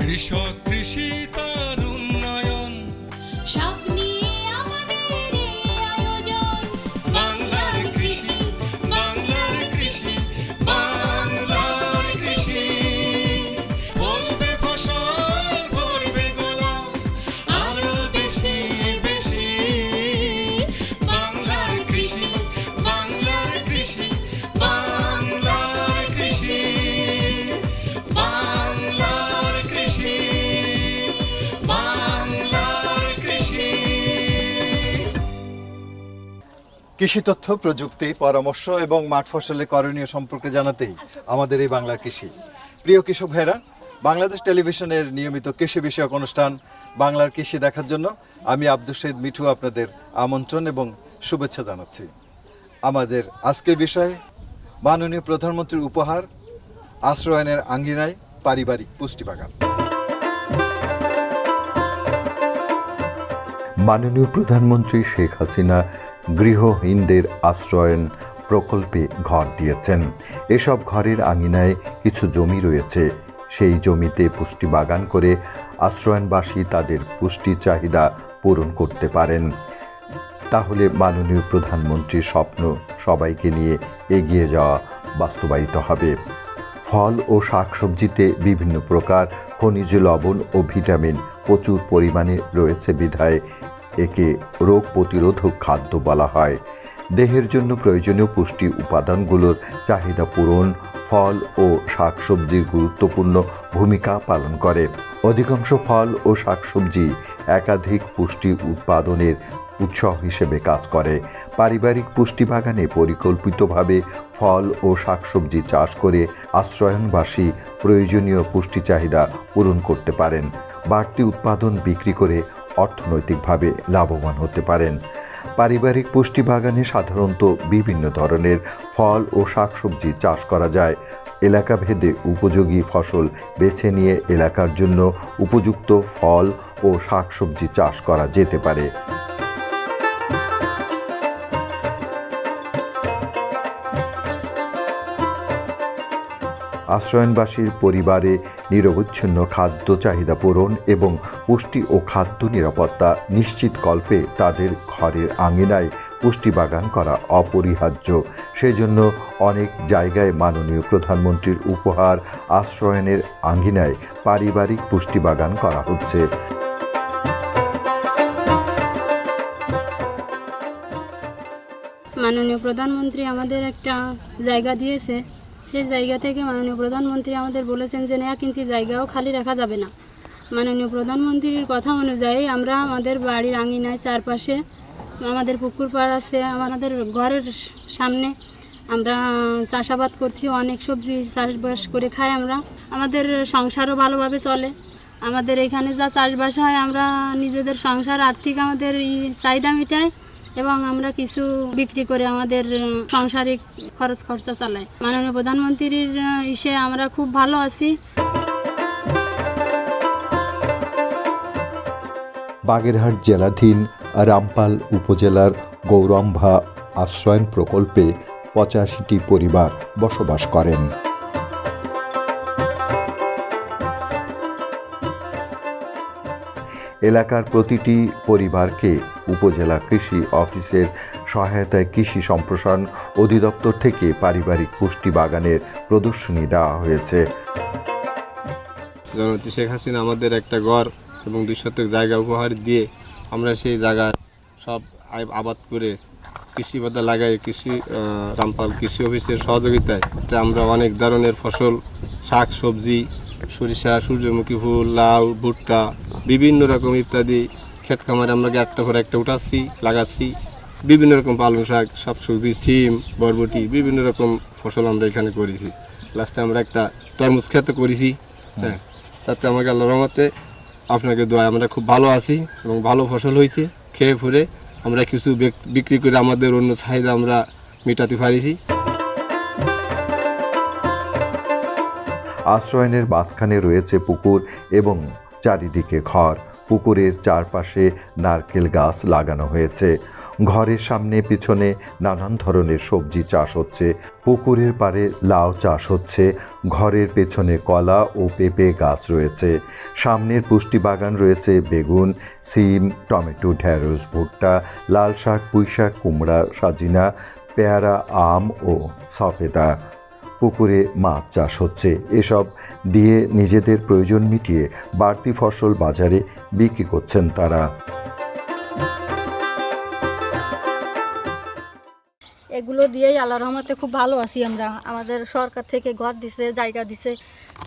কৃষক কৃষি কৃষি তথ্য, প্রযুক্তি, পরামর্শ এবং মাঠ ফসলের করণীয় সম্পর্কে জানাতেই আমাদের এই বাংলার কৃষি। প্রিয় কৃষক ভাইরা বাংলাদেশ টেলিভিশনের নিয়মিত কৃষি বিষয়ক অনুষ্ঠান বাংলার কৃষি দেখার জন্য আমি আব্দুল শহীদ মিঠু আপনাদের আমন্ত্রণ এবং শুভেচ্ছা জানাচ্ছি। আমাদের আজকের বিষয়ে, মাননীয় প্রধানমন্ত্রীর উপহার, আশ্রয়নের আঙ্গিনায় পারিবারিক পুষ্টি বাগান। মাননীয় প্রধানমন্ত্রী শেখ হাসিনা গৃহহীনদের আশ্রয়ন প্রকল্পে ঘর দিয়েছেন। এসব ঘরের আঙিনায় কিছু জমি রয়েছে। সেই জমিতে পুষ্টি বাগান করে আশ্রয়নবাসী তাদের পুষ্টি চাহিদা পূরণ করতে পারেন। তাহলে মাননীয় প্রধানমন্ত্রীর স্বপ্ন সবাইকে নিয়ে এগিয়ে যাওয়া বাস্তবায়িত হবে। ফল ও শাকসবজিতে বিভিন্ন প্রকার খনিজ লবণ ও ভিটামিন প্রচুর পরিমাণে রয়েছে বিধায় একে রোগ প্রতিরোধক খাদ্য বলা হয়। দেহের জন্য প্রয়োজনীয় পুষ্টি উপাদানগুলোর চাহিদা পূরণ, ফল ও শাকসবজির গুরুত্বপূর্ণ ভূমিকা পালন করে। অধিকাংশ ফল ও শাকসবজি একাধিক পুষ্টি উৎপাদনের উৎস হিসেবে কাজ করে। পারিবারিক পুষ্টি বাগানে পরিকল্পিতভাবে ফল ও শাকসবজি চাষ করে আশ্রয়নবাসী প্রয়োজনীয় পুষ্টি চাহিদা পূরণ করতে পারেন। বাড়তি উৎপাদন বিক্রি করে অর্থনৈতিকভাবে লাভবান হতে পারেন। পারিবারিক পুষ্টি বাগানে সাধারণত বিভিন্ন ধরনের ফল ও শাকসবজি চাষ করা যায়। এলাকাভেদে উপযোগী ফসল বেছে নিয়ে এলাকার জন্য উপযুক্ত ফল ও শাকসবজি চাষ করা যেতে পারে। আশ্রয়নবাসীর পরিবারে নিরবচ্ছিন্ন খাদ্য চাহিদা পূরণ এবং পুষ্টি ও খাদ্য নিরাপত্তা নিশ্চিত কল্পে তাদের ঘরের আঙিনায় পুষ্টি বাগান করা অপরিহার্য। সেজন্য অনেক জায়গায় মাননীয় প্রধানমন্ত্রীর উপহার আশ্রয়নের আঙ্গিনায় পারিবারিক পুষ্টি বাগান করা হচ্ছে। মাননীয় প্রধানমন্ত্রী আমাদের একটা জায়গা দিয়েছে। সেই জায়গা থেকে মাননীয় প্রধানমন্ত্রী আমাদের বলেছেন যে এক ইঞ্চি জায়গাও খালি রাখা যাবে না। মাননীয় প্রধানমন্ত্রীর কথা অনুযায়ী আমরা আমাদের বাড়ির আঙিনায় চারপাশে আমাদের পুকুর পাড় আছে, আমাদের ঘরের সামনে আমরা চাষাবাদ করছি, অনেক সবজি চাষবাস করে খাই আমরা। আমাদের সংসারও ভালোভাবে চলে। আমাদের এখানে যা চাষবাস হয় আমরা নিজেদের সংসার, আর্থিক আমাদের চাহিদা মেটাই এবং আমরা কিছু বিক্রি করে আমাদের সাংসারিক খরচ খরচা চালাই। মাননীয় প্রধানমন্ত্রীর ইসে আমরা খুব ভালো আছি। বাগেরহাট জেলাধীন রামপাল উপজেলার গৌরম্ভা আশ্রয়ন প্রকল্পে পঁচাশিটি পরিবার বসবাস করেন। এলাকার প্রতিটি পরিবারকে উপজেলা কৃষি অফিসের সহায়তায় কৃষি সম্প্রসারণ অধিদপ্তর থেকে পারিবারিক পুষ্টি বাগানের প্রদর্শনী দেওয়া হয়েছে। জননেত্রী শেখ হাসিনা আমাদের একটা ঘর এবং দুই শতক জায়গা উপহার দিয়ে আমরা সেই জায়গা সব আবাদ করে কৃষি পাতা লাগাই, কৃষি রামপাল কৃষি অফিসের সহযোগিতায়। আমরা অনেক ধরনের ফসল, শাক, সবজি, সরিষা, সূর্যমুখী ফুল, লাউ, ভুট্টা, বিভিন্ন রকম ইত্যাদি ক্ষেত খামারে আমরা একটা করে একটা উঠাচ্ছি, লাগাচ্ছি। বিভিন্ন রকম পালং শাক সব সবজি সিম বরবটি, বিভিন্ন রকম ফসল আমরা এখানে করেছি। লাস্টে আমরা একটা তরমুজ ক্ষেত করেছি হ্যাঁ। তাতে আমাকে আল্লাহ রহমতে আপনাকে দোয়া, আমরা খুব ভালো আছি এবং ভালো ফসল হয়েছে। খেয়ে ফুরে আমরা কিছু বিক্রি করে আমাদের অন্য চাহিদা আমরা মেটাতে পারিছি। আশ্রয়নের মাঝখানে রয়েছে পুকুর এবং চারিদিকে ঘর। পুকুরের চারপাশে নারকেল গাছ লাগানো হয়েছে। ঘরের সামনে পিছনে নানান ধরনের সবজি চাষ হচ্ছে। পুকুরের পাড়ে লাউ চাষ হচ্ছে। ঘরের পেছনে কলা ও পেঁপে গাছ রয়েছে। সামনের পুষ্টি বাগান রয়েছে বেগুন, সিম, টমেটো ঢ্যাঁড়স ভুট্টা লাল শাক পুঁই শাক কুমড়া, সাজিনা, পেয়ারা, আম ও সফেদা। পুকুরে মাছ চাষ হচ্ছে। এসব দিয়ে নিজেদের প্রয়োজন মিটিয়ে বাড়তি ফসল বাজারে বিক্রি করছেন তারা। এগুলো দিয়েই আল্লাহ রহমতে খুব ভালো আছি আমরা। আমাদের সরকার থেকে ঘর দিছে, জায়গা দিছে,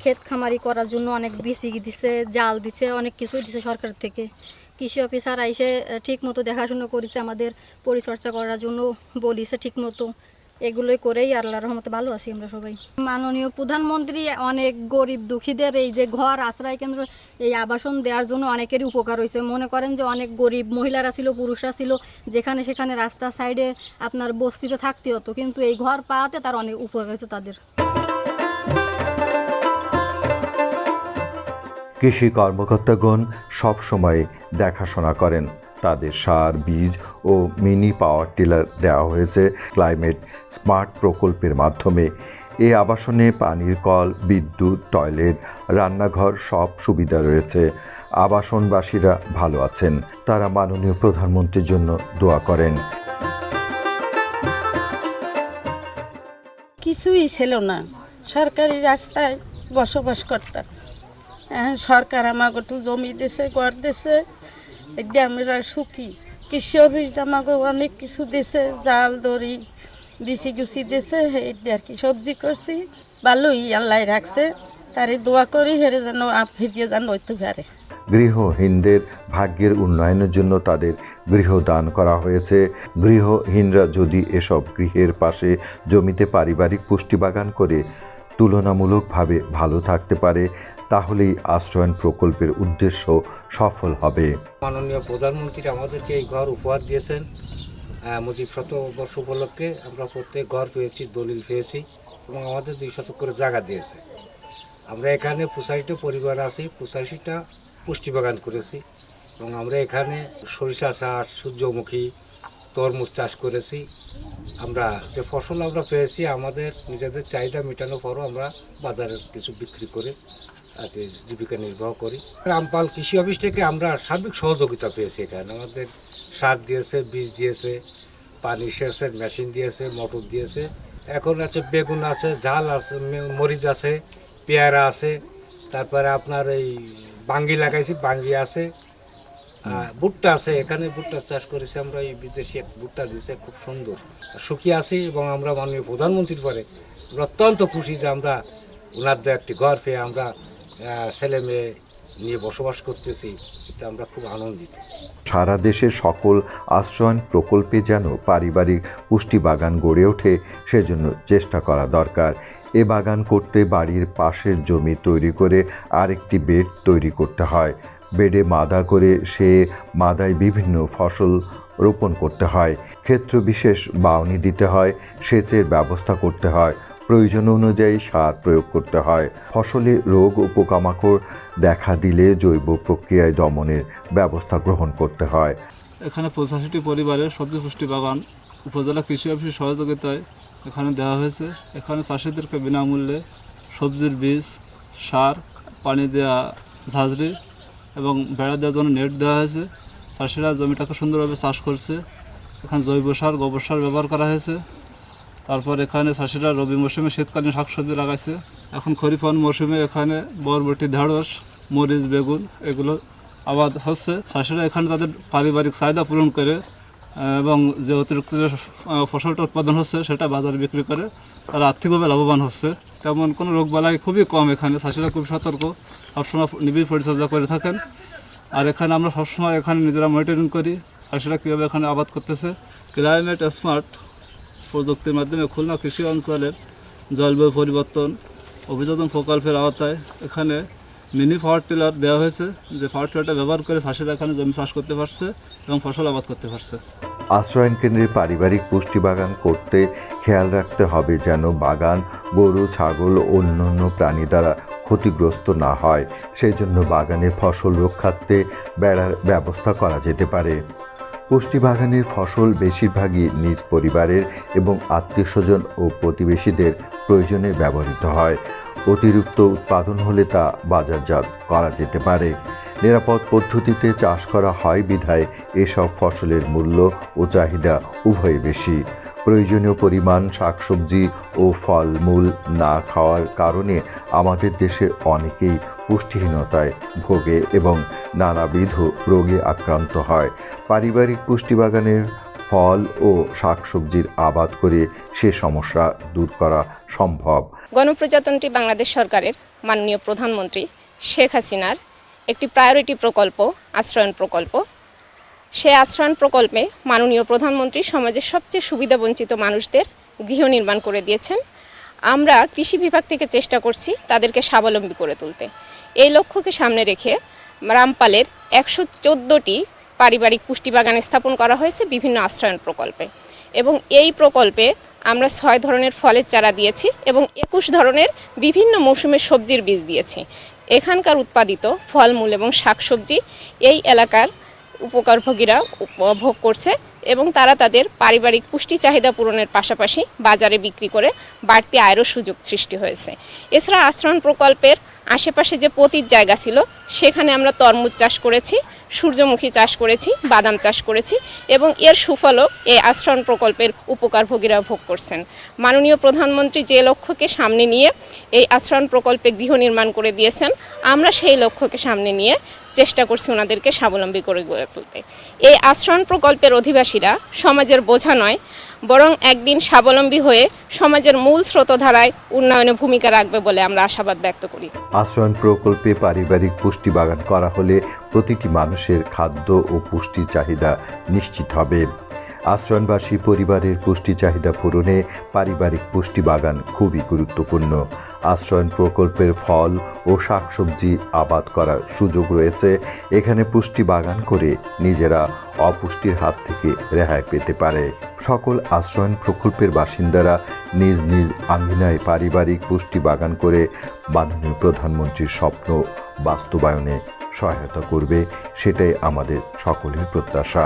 ক্ষেত খামারি করার জন্য অনেক বিসি দিছে, জাল দিছে, অনেক কিছুই দিছে সরকার থেকে। কৃষি অফিসার এসে ঠিক মতো দেখাশুনো করেছে আমাদের, পরিচর্যা করার জন্য বলিছে ঠিক মতো এগুলোই করেই আল্লাহ রহমতে ভালো আছি আমরা সবাই। মাননীয় প্রধানমন্ত্রী, অনেক গরিব দুঃখীদের এই যে ঘর, আশ্রয় কেন্দ্র, এই আবাসন দেওয়ার জন্য অনেকেরই উপকার হয়েছে। মনে করেন যে অনেক গরিব মহিলারা ছিল, পুরুষরা ছিল, যেখানে সেখানে রাস্তার সাইডে আপনার বস্তিতে থাকতে হতো, কিন্তু এই ঘর পাওয়াতে তার অনেক উপকার হয়েছে তাদের। কৃষি কর্মকর্তাগণ সবসময় দেখাশোনা করেন। তাদের সার, বীজ ও মিনি পাওয়ার টিলার দেওয়া হয়েছে। ক্লাইমেট স্মার্ট প্রকল্পের মাধ্যমে এই আবাসনে পানির কল, বিদ্যুৎ, টয়লেট, রান্নাঘর সব সুবিধা রয়েছে। আবাসনবাসীরা ভালো আছেন। তারা মাননীয় প্রধানমন্ত্রীর জন্য দোয়া করেন। কিছুই ছিল না। সরকারি রাস্তায় বসবাস করতাম সরকার আমাকে একটু জমি দিছে, ঘর দিছে। এদিকে আমরা সুখী। কৃষি অফিস আমাকে অনেক কিছু দিছে, জাল দড়ি বিচি গুছি দিছে দিয়ে আর কি সবজি করছি ভালোই আল্লাহ রাখছে তারে দোয়া করি হেরে যেন ফিরিয়ে যেন হইতে পারে গৃহহীনদের ভাগ্যের উন্নয়নের জন্য তাদের গৃহ দান করা হয়েছে। গৃহহীনরা যদি এসব গৃহের পাশে জমিতে পারিবারিক পুষ্টি বাগান করে তুলনামূলকভাবে ভালো থাকতে পারে, তাহলেই আশ্রয়ণ প্রকল্পের উদ্দেশ্য সফল হবে। মাননীয় প্রধানমন্ত্রী আমাদেরকে এই ঘর উপহার দিয়েছেন। মুজিব শতবর্ষ উপলক্ষে আমরা প্রত্যেক ঘর পেয়েছি, দলিল পেয়েছি এবং আমাদের দুই শতক করে জায়গা দিয়েছে। আমরা এখানে পুষারিটা পরিবার আছি পুষারিটা পুষ্টিবাগান করেছি এবং আমরা এখানে সরিষা চাষ, সূর্যমুখী তরমুজ চাষ করেছি। আমরা যে ফসল আমরা পেয়েছি, আমাদের নিজেদের চাহিদা মেটানোর পরও আমরা বাজারে কিছু বিক্রি করে আর জীবিকা নির্বাহ করি। রামপাল কৃষি অফিস থেকে আমরা সার্বিক সহযোগিতা পেয়েছি এখানে। আমাদের সার দিয়েছে, বীজ দিয়েছে, পানি সেচের মেশিন দিয়েছে, মোটর দিয়েছে। এখন আছে বেগুন আছে, ঝাল আছে মরিচ আছে, পেয়ারা আছে। তারপরে আপনার এই বাঙ্গি লাগাইছি, বাঙ্গি আছে। ভুট্টা আছে, এখানে ভুট্টা চাষ করেছি আমরা, এই বিদেশি এক ভুট্টা দিছে খুব সুন্দর। সুখী আছি এবং আমরা মাননীয় প্রধানমন্ত্রীর পরে আমরা অত্যন্ত খুশি যে আমরা ওনার একটি ঘর পেয়ে আমরা ছেলে মেয়ে নিয়ে বসবাস করতেছি, এটা আমরা খুব আনন্দিত। সারা দেশের সকল আশ্রয়ন প্রকল্পে যেন পারিবারিক পুষ্টি বাগান গড়ে ওঠে, সেজন্য চেষ্টা করা দরকার। এ বাগান করতে বাড়ির পাশের জমি তৈরি করে আরেকটি বেড তৈরি করতে হয়। বেডে মাদা করে সে মাদায় বিভিন্ন ফসল রোপণ করতে হয়। ক্ষেত্র বিশেষ বাউনি দিতে হয়, সেচের ব্যবস্থা করতে হয়, প্রয়োজন অনুযায়ী সার প্রয়োগ করতে হয়। ফসলে রোগ ও পোকামাকড় দেখা দিলে জৈব প্রক্রিয়ায় দমনের ব্যবস্থা গ্রহণ করতে হয়। এখানে পঁচাশিটি পরিবারের সবজি পুষ্টি বাগান, উপজেলা কৃষি অফিসের সহযোগিতায় এখানে দেওয়া হয়েছে। এখানে চাষিদেরকে বিনামূল্যে সবজির বীজ, সার, পানি দেওয়া ঝাঁঝরি এবং বেড়া দেওয়ার জন্য নেট দেওয়া হয়েছে। চাষিরা জমিটাকে সুন্দরভাবে চাষ করছে। এখানে জৈব সার, গোবর সার ব্যবহার করা হয়েছে। তারপর এখানে চাষিরা রবি মৌসুমে শীতকালীন শাকসবজি লাগাইছে। এখন খরিফান মৌসুমে এখানে বরবটি, ঢেঁড়স, মরিচ, বেগুন এগুলো আবাদ হচ্ছে। চাষিরা এখানে তাদের পারিবারিক চাহিদা পূরণ করে এবং যে অতিরিক্ত যে ফসলটা উৎপাদন হচ্ছে সেটা বাজারে বিক্রি করে, তারা আর্থিকভাবে লাভবান হচ্ছে। তেমন কোনো রোগবালাই খুবই কম এখানে। চাষিরা খুব সতর্ক। সবসময় নিবিড় পরিচর্যা করে থাকেন। আর এখানে আমরা সবসময় এখানে নিজেরা মনিটরিং করি। চাষিরা কীভাবে এখানে আবাদ করতেছে? ক্লাইমেট স্মার্ট প্রযুক্তির মাধ্যমে খুলনা কৃষি অঞ্চলের জলবায়ু পরিবর্তন অভিযোজন প্রকল্পের আওতায় এখানে মিনি পাওয়ার টিলার দেওয়া হয়েছে। যে পাওয়ার টিলারটা ব্যবহার করে চাষিরা এখানে জমি চাষ করতে পারছে এবং ফসল আবাদ করতে পারছে। আশ্রয়ণ কেন্দ্রে পারিবারিক পুষ্টি বাগান করতে খেয়াল রাখতে হবে যেন বাগান, গরু, ছাগল, অন্যান্য প্রাণী দ্বারা ক্ষতিগ্রস্ত না হয়, সেই জন্য বাগানে ফসল রক্ষার্থে বেড়ার ব্যবস্থা করা যেতে পারে। পুষ্টি বাগানের ফসল বেশিরভাগই নিজ পরিবারের এবং আত্মীয় স্বজন ও প্রতিবেশীদের প্রয়োজনে ব্যবহৃত হয়। অতিরিক্ত উৎপাদন হলে তা বাজারজাত করা যেতে পারে। নিরাপদ পদ্ধতিতে চাষ করা হয় বিধায় এসব ফসলের মূল্য ও চাহিদা উভয় বেশি। প্রয়োজনীয় পরিমাণ শাকসবজি ও ফলমূল না খাওয়ার কারণে আমাদের দেশে অনেকেই পুষ্টিহীনতায় ভোগে এবং নানাবিধ রোগে আক্রান্ত হয়। পারিবারিক পুষ্টিবাগানের ফল ও শাকসবজির আবাদ করে সে সমস্যা দূর করা সম্ভব। গণপ্রজাতন্ত্রী বাংলাদেশ সরকারের মাননীয় প্রধানমন্ত্রী শেখ হাসিনার একটি প্রায়োরিটি প্রকল্প, আশ্রয়ণ প্রকল্প সে আশ্রয়ণ প্রকল্পে মাননীয় প্রধানমন্ত্রী সমাজের সবচেয়ে সুবিধাবঞ্চিত মানুষদের গৃহ নির্মাণ করে দিয়েছেন। আমরা কৃষি বিভাগ থেকে চেষ্টা করছি তাদেরকে স্বাবলম্বী করে তুলতে। এই লক্ষ্যকে সামনে রেখে রামপালের একশো চোদ্দোটি পারিবারিক পুষ্টি বাগান স্থাপন করা হয়েছে বিভিন্ন আশ্রয়ণ প্রকল্পে। এবং এই প্রকল্পে আমরা ছয় ধরনের ফলের চারা দিয়েছি এবং একুশ ধরনের বিভিন্ন মৌসুমের সবজির বীজ দিয়েছি। এখানকার উৎপাদিত ফলমূল এবং শাকসবজি এই এলাকার উপকারভোগীরা ভোগ করছে এবং তারা তাদের পারিবারিক পুষ্টি চাহিদা পূরণের পাশাপাশি বাজারে বিক্রি করে বাড়তি আয়েরও সুযোগ সৃষ্টি হয়েছে। এছাড়া আশ্রয়ণ প্রকল্পের আশেপাশে যে পতির জায়গা ছিল, সেখানে আমরা তরমুজ চাষ করেছি, সূর্যমুখী চাষ করেছি, বাদাম চাষ করেছি এবং এর সুফলও এই আশ্রয়ণ প্রকল্পের উপকারভোগীরা ভোগ করছেন। মাননীয় প্রধানমন্ত্রী যে লক্ষ্যকে সামনে নিয়ে এই আশ্রয়ণ প্রকল্পে গৃহ নির্মাণ করে দিয়েছেন, আমরা সেই লক্ষ্যকে সামনে নিয়ে চেষ্টা করছি ওনাদেরকে স্বাবলম্বী করে গড়ে তুলতে। এই আশ্রয়ণ প্রকল্পের অধিবাসীরা সমাজের বোঝা নয়, বরং একদিন স্বাবলম্বী হয়ে সমাজের মূল স্রোতধারায় উন্নয়নে ভূমিকা রাখবে বলে আমরা আশাবাদ ব্যক্ত করি। আশ্রয়ণ প্রকল্পে পারিবারিক পুষ্টি বাগান করা হলে প্রতিটি মানুষের খাদ্য ও পুষ্টি চাহিদা নিশ্চিত হবে। আশ্রয়ণবাসী পরিবারের পুষ্টি চাহিদা পূরণে পারিবারিক পুষ্টি বাগান খুবই গুরুত্বপূর্ণ। আশ্রয়ণ প্রকল্পের ফল ও শাকসবজি আবাদ করার সুযোগ রয়েছে। এখানে পুষ্টি বাগান করে নিজেরা অপুষ্টির হাত থেকে রেহাই পেতে পারে। সকল আশ্রয়ণ প্রকল্পের বাসিন্দারা নিজ নিজ আঙ্গিনায় পারিবারিক পুষ্টি বাগান করে মাননীয় প্রধানমন্ত্রীর স্বপ্ন বাস্তবায়নে সহায়তা করবে, সেটাই আমাদের সকলের প্রত্যাশা।